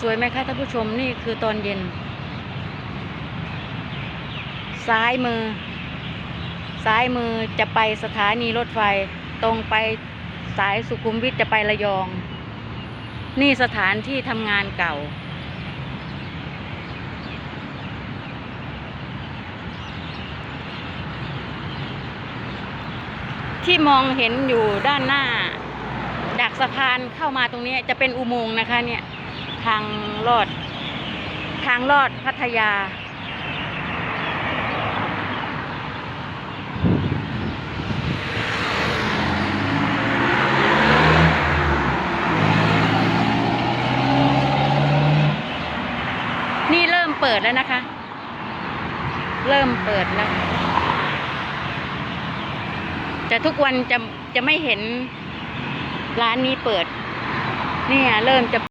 สวยไหมคะท่านผู้ชมนี่คือตอนเย็น ซ้ายมือ ซ้ายมือจะไปสถานีรถไฟ ตรงไปสายสุขุมวิทจะไประยอง นี่สถานที่ทำงานเก่า ที่มองเห็นอยู่ด้านหน้าจากสะพานเข้ามาตรงนี้จะเป็นอุโมงค์นะคะเนี่ย ทางลอด ทางลอดพัทยา นี่เริ่มเปิดแล้วนะคะ เริ่มเปิดแล้ว แต่ทุกวันจะจะไม่เห็นร้านนี้เปิด เนี่ยเริ่มจะ